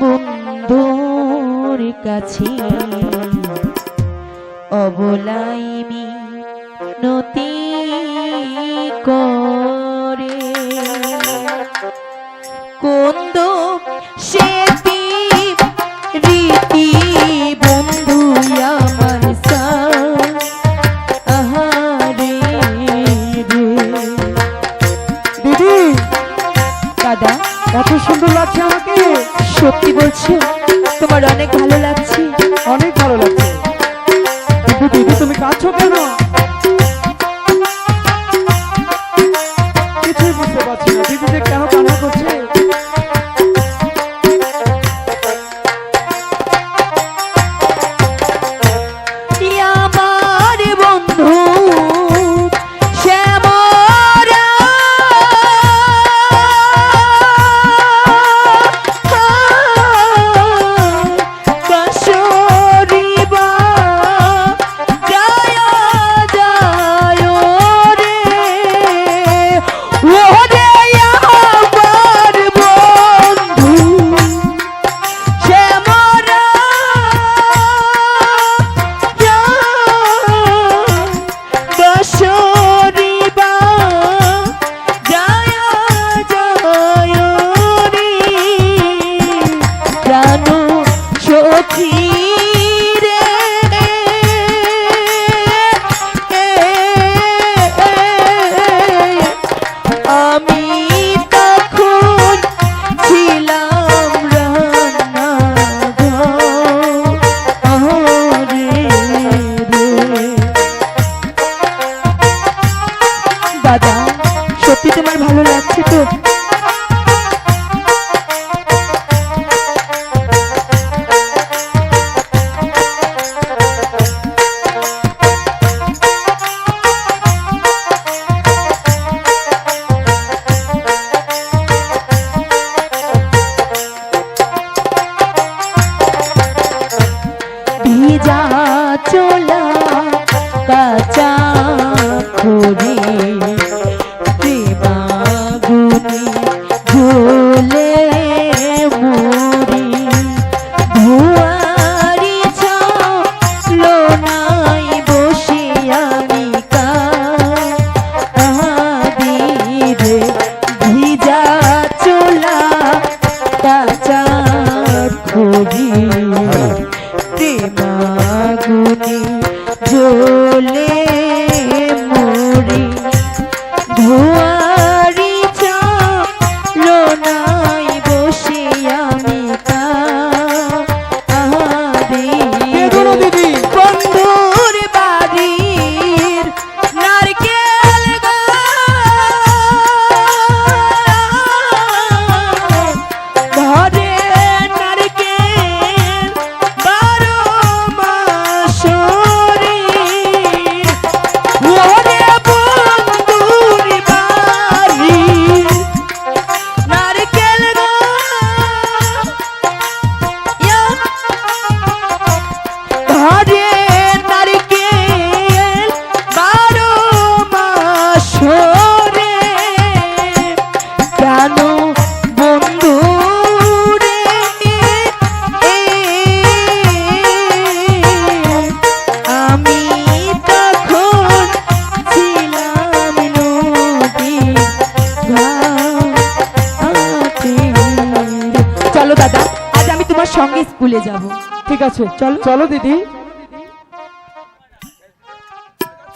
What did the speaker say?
বন্ধুর কাছে। অবলাইমি নতি ভালো লাগছে তো চলা কাচা সঙ্গে স্কুলে যাব। ঠিক আছে চলো। চলো দিদি।